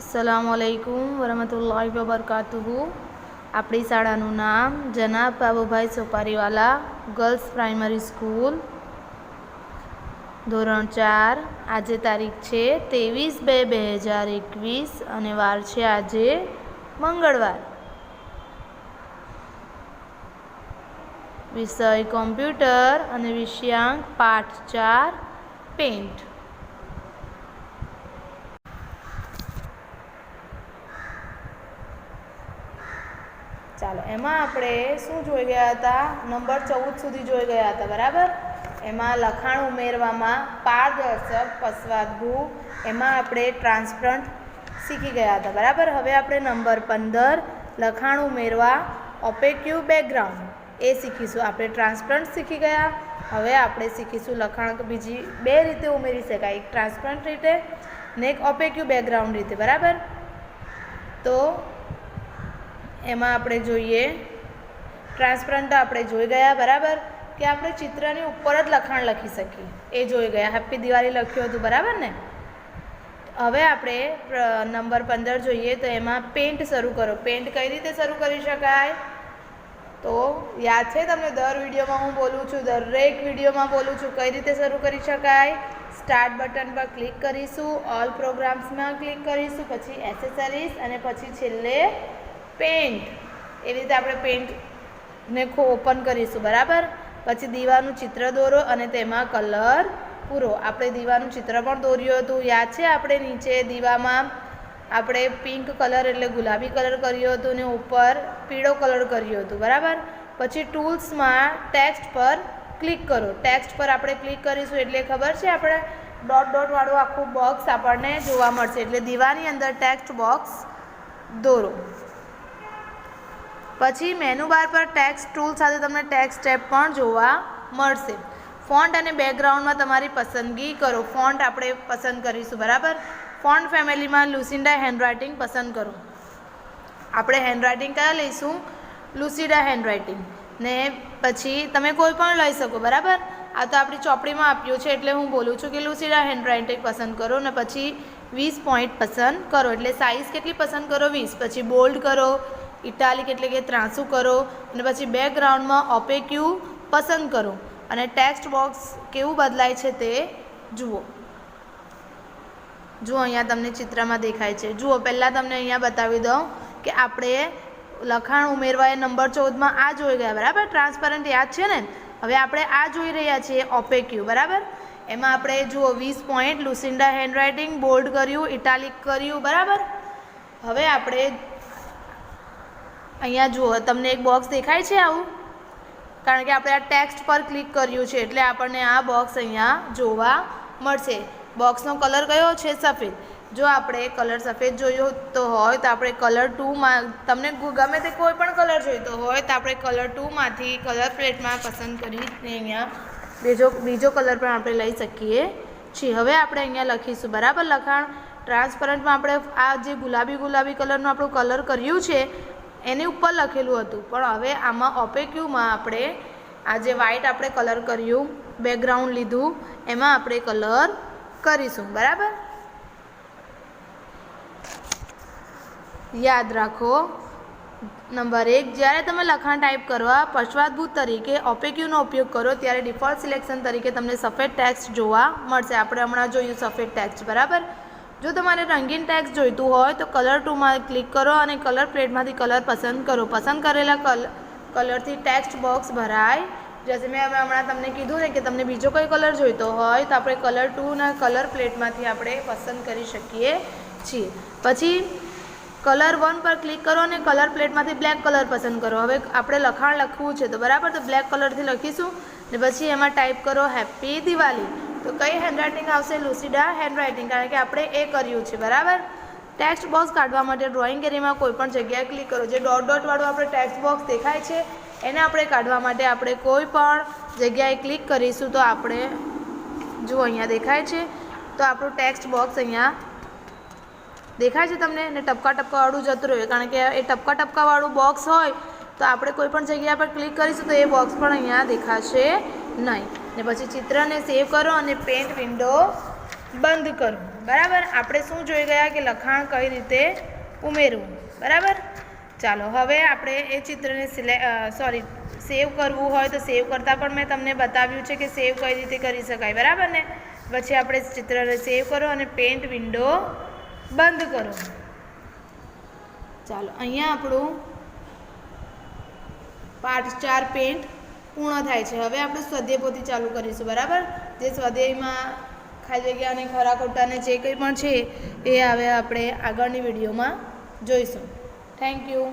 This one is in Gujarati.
અસલામુઅલૈકુમ વરહમતુલ્લાહિ વબરકાતુહુ આપણી શાળાનું નામ જનાબ Babubhai Sopariwala girls primary school ધોરણ ચાર. આજે તારીખ છે ત્રેવીસ બે બે હજાર એકવીસ અને વાર છે આજે મંગળવાર. વિષય કોમ્પ્યુટર અને વિષયાંક પાઠ ચાર પેન્ટ ચાલો, એમાં આપણે શું જોઈ ગયા હતા? નંબર ચૌદ સુધી જોઈ ગયા હતા, બરાબર? એમાં લખાણ ઉમેરવામાં પારદર્શક, પસવાદભૂ, એમાં આપણે ટ્રાન્સપરન્ટ શીખી ગયા હતા, બરાબર? હવે આપણે નંબર પંદર, લખાણ ઉમેરવા ઓપેક્યુ બેકગ્રાઉન્ડ એ શીખીશું. આપણે ટ્રાન્સપરન્ટ શીખી ગયા, હવે આપણે શીખીશું લખાણ બીજી બે રીતે ઉમેરી શકાય, એક ટ્રાન્સપરન્ટ રીતે ને એક ઓપેક્યુ બેકગ્રાઉન્ડ રીતે, બરાબર? તો એમાં આપણે જોઈએ, ટ્રાન્સપરન્ટ તો આપણે જોઈ ગયા, બરાબર? કે આપણે ચિત્રની ઉપર જ લખાણ લખી શકીએ. એ જોઈ ગયા. હેપી દિવાળી લખ્યું હતું, બરાબર ને? હવે આપણે નંબર પંદર જોઈએ, તો એમાં પેન્ટ શરૂ કરો. પેન્ટ કઈ રીતે શરૂ કરી શકાય? તો યાદ છે તમને, દર વિડીયોમાં હું બોલું છું, દરેક વિડીયોમાં બોલું છું, કઈ રીતે શરૂ કરી શકાય? સ્ટાર્ટ બટન પર ક્લિક કરીશું ઓલ પ્રોગ્રામ્સમાં ક્લિક કરીશું, પછી એસેસરીઝ અને પછી છેલ્લે પેન્ટ. એવી રીતે આપણે પેન્ટને ખો ઓપન કરીશું, બરાબર? પછી દીવાનું ચિત્ર દોરો અને તેમાં કલર પૂરો. આપણે દીવાનું ચિત્ર પણ દોર્યું હતું. યાદ છે આપણે નીચે દીવામાં આપણે પિંક કલર એટલે ગુલાબી કલર કર્યો હતો ને ઉપર પીળો કલર કર્યો હતું, બરાબર? પછી ટૂલ્સમાં ટેક્સ્ટ પર ક્લિક કરો. ટેક્સ્ટ પર આપણે ક્લિક કરીશું એટલે ખબર છે આપણે ડોટ ડોટ વાળું આખું બોક્સ આપણને જોવા મળશે. એટલે દીવાની અંદર ટેક્સ્ટ બોક્સ દોરો. પછી મેનુબાર પર ટેક્સ ટૂલ સાથે તમને ટેક્સ ટેબ પણ જોવા મળશે. ફોન્ટ અને બેકગ્રાઉન્ડમાં તમારી પસંદગી કરો. ફોન્ટ આપણે પસંદ કરીશું, બરાબર? ફોન્ટ ફેમિલીમાં લુસિન્ડા હેન્ડરાઇટિંગ પસંદ કરો. આપણે હેન્ડરાઇટિંગ કયા લઈશું? લુસિડા હેન્ડરાઇટિંગ ને પછી તમે કોઈ પણ લઈ શકો, બરાબર? આ તો આપણી ચોપડીમાં આપ્યું છે, એટલે હું બોલું છું કે લુસિડા હેન્ડરાઇટિંગ પસંદ કરો ને પછી વીસ પોઈન્ટ પસંદ કરો. એટલે સાઇઝ કેટલી પસંદ કરો? વીસ. પછી બોલ્ડ કરો. ઇટાલિક એટલે કે ત્રાંસું કરો અને પછી બેકગ્રાઉન્ડમાં ઓપેક્યુ પસંદ કરો. અને ટેક્સ્ટ બોક્સ કેવું બદલાય છે તે જુઓ. જુઓ અહીંયા તમને ચિત્રમાં દેખાય છે. જુઓ, પહેલાં તમને અહીંયા બતાવી દઉં કે આપણે લખાણ ઉમેરવા એ નંબર ચૌદમાં આ જોઈ ગયા, બરાબર? ટ્રાન્સપરન્ટ યાદ છે ને? હવે આપણે આ જોઈ રહ્યા છીએ, ઓપેક્યુ, બરાબર? એમાં આપણે જુઓ, વીસ પોઈન્ટ લુસિન્ડા હેન્ડરાઇટિંગ બોલ્ડ કર્યું ઇટાલિક કર્યું, બરાબર? હવે આપણે અહીંયા જુઓ, તમને એક બોક્સ દેખાય છે આવું? કારણ કે આપણે આ ટેક્સ્ટ પર ક્લિક કર્યું છે, એટલે આપણને આ બોક્સ અહીંયા જોવા મળશે. બોક્સનો કલર કયો છે? સફેદ. જો આપણે કલર સફેદ જોયો તો હોય તો આપણે કલર ટુમાં તમને ગમે તે કોઈ પણ કલર જોઈતો હોય તો આપણે કલર ટુમાંથી કલર પ્લેટમાં પસંદ કરીને અહીંયા બીજો બીજો કલર પણ આપણે લઈ શકીએ છીએ. હવે આપણે અહીંયા લખીશું, બરાબર લખાણ? ટ્રાન્સપરન્ટમાં આપણે આ જે ગુલાબી ગુલાબી કલરનું આપણું કલર કર્યું છે એની ઉપર લખેલું હતું. પણ હવે આમાં ઓપેક્યુમાં આપણે આ જે વ્હાઈટ આપણે કલર કર્યું બેકગ્રાઉન્ડ લીધું, એમાં આપણે કલર કરીશું. બરાબર? યાદ રાખો નંબર એક, જ્યારે તમે લખાણ ટાઈપ કરવા પશ્ચાદભૂત તરીકે ઓપેક્યુનો ઉપયોગ કરો, ત્યારે ડિફોલ્ટ સિલેક્શન તરીકે તમને સફેદ ટેક્સ્ટ જોવા મળશે. આપણે હમણાં જોયું સફેદ ટેક્સ્ટ બરાબર? જો તમારે રંગીન ટેક્સ જોઈતું હોય તો કલર ટુમાં ક્લિક કરો અને કલર પ્લેટમાંથી કલર પસંદ કરો. પસંદ કરેલા કલ કલરથી ટેક્સ્ટ બોક્સ ભરાય. જશે મેં હવે હમણાં તમને કીધું ને કે તમને બીજો કોઈ કલર જોઈતો હોય તો આપણે કલર ટુના કલર પ્લેટમાંથી આપણે પસંદ કરી શકીએ છીએ. પછી કલર વન પર ક્લિક કરો અને કલર પ્લેટમાંથી બ્લેક કલર પસંદ કરો. હવે આપણે લખાણ લખવું છે તો બરાબર તો બ્લેક કલરથી લખીશું ને પછી એમાં ટાઈપ કરો હેપી દિવાળી. તો કઈ હેન્ડરાઇટિંગ આવશે, લુસિડા હેન્ડરાઇટિંગ કારણ કે આપણે એ કર્યું છે, બરાબર? ટેક્સ્ટ બોક્સ કાઢવા માટે ડ્રોઈંગ એરીમાં કોઈ પણ જગ્યાએ ક્લિક કરો. જે ડોટ ડોટ વાળું આપણે ટેક્સ્ટ બોક્સ દેખાય છે, એને આપણે કાઢવા માટે આપણે કોઈ પણ જગ્યાએ ક્લિક કરીશું તો આપણે જો અહીંયા દેખાય છે, તો આપણું ટેક્સ્ટ બોક્સ અહીંયા દેખાય છે તમને? ને ટપકા ટપકાવાળું જતું રહ્યું. કારણ કે એ ટપકા ટપકાવાળું બોક્સ હોય, તો આપણે કોઈ પણ જગ્યા પર ક્લિક કરીશું તો એ બોક્સ પણ અહીંયા દેખાશે નહીં. ને પછી ચિત્રને સેવ કરો અને પેન્ટ વિન્ડો બંધ કરો. બરાબર? આપણે શું જોઈ ગયા કે લખાણ કઈ રીતે ઉમેરવું? બરાબર? ચાલો, હવે આપણે એ ચિત્રને સિલે સોરી સેવ કરવું હોય તો સેવ કરતાં પણ મેં તમને બતાવ્યું છે કે સેવ કઈ રીતે કરી શકાય. બરાબર ને? પછી આપણે ચિત્રને સેવ કરો અને પેન્ટ વિન્ડો બંધ કરો. ચાલો, અહીંયા આપણું પાર્ટ ચાર પેન્ટ પૂર્ણ થાય છે. હવે આપણે સ્વાધ્યાય પોથી ચાલુ કરીશું, બરાબર? જે સ્વાધ્યાયમાં ખાલી જગ્યા અને ખરા ખોટાને જે કંઈ પણ છે, એ હવે આપણે આગળની વિડીયોમાં જોઈશું. Thank you